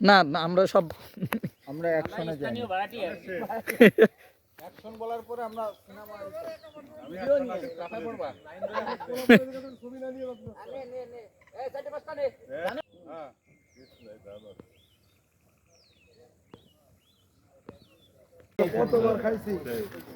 না না আমরা সব আমরা অ্যাকশনে যাই। অ্যাকশন বলার পরে আমরা সিনেমা ভিডিও নিয়ে। কথা পড়বা ছবি না নিয়ে কতবার খাইছি সাদার বাড়ি নিয়ে যাব নি। না তারপরে কালিয়া মারা থেকে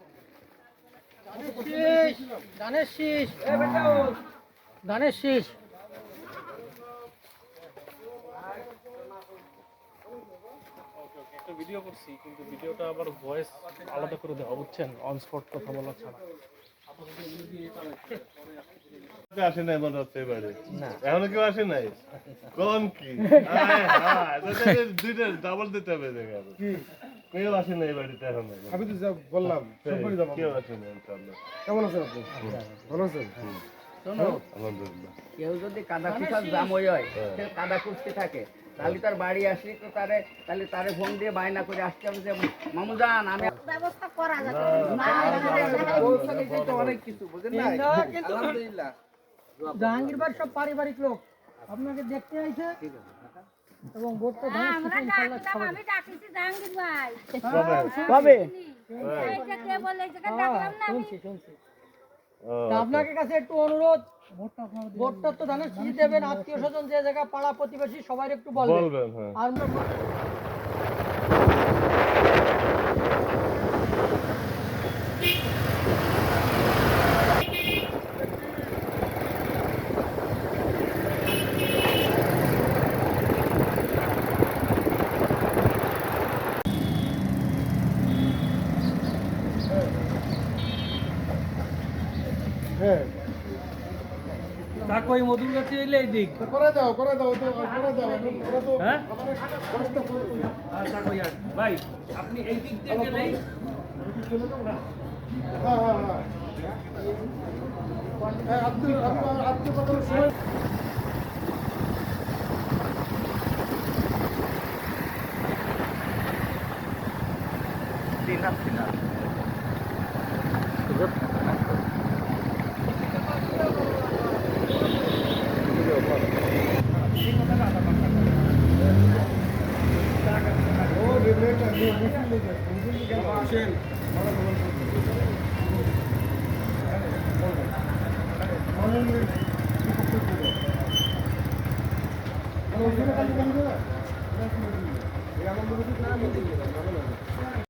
ধানের শীষ। ধানের শীষ। একটা ভিডিও করছি কিন্তু ভিডিওটা আবার ভয়েস আলাদা করে দেওয়া বুঝছেন? অন স্পট কথা বলা ছাড়া। আসে নাই মনে হচ্ছে এবারে? এখনও কেউ আসে নাই? কোন কি? আয় তাহলে দুইটা ডাবল দিতে হবে দেখে। কেউ আসে নাই বাড়িতে এখনও আমি তো যা বললাম সবাই যাব কেউ আসে ইনশাআল্লাহ কেমন আছেন আপনি ভালো আছেন আলহামদুলিল্লাহ কেউ যদি কাদা কুচার জাম হয়ে হয় সে কাদা কুচতে থাকে তাহলে তার বাড়ি আসলে তো তারে তাহলে তারে ফোন দিয়ে বায়না করে আসতে হবে যে মামু যান আমি ব্যবস্থা করা যাবে অনেক কিছু বুঝেন না আলহামদুলিল্লাহ জাহাঙ্গীর সব পারিবারিক লোক আপনাকে দেখতে আইছে এবং ভোটটা হ্যাঁ, আমি ডাকিছি জাহাঙ্গীর ভাই। পাবে এইটা কে বলে এই ডাকলাম না আমি। শুনছি শুনছি। তা আপনাকে কাছে একটু অনুরোধ ভোটটা তো ধানের দেবেন আত্মীয় স্বজন যে জায়গা পাড়া প্রতিবেশী সবাই একটু বলবেন। বলবেন হ্যাঁ। আর হ্যাঁ। ওই মধুর কাছে এলে এই দিক তো করে দাও করে দাও তো করে দাও ওরা তো হ্যাঁ? কষ্ট ভাই আপনি এই দিক দিয়ে গেলেই হ্যাঁ হ্যাঁ হ্যাঁ। হ্যাঁ সময় ও রিলেটা নিয়ে মিছিল লেগে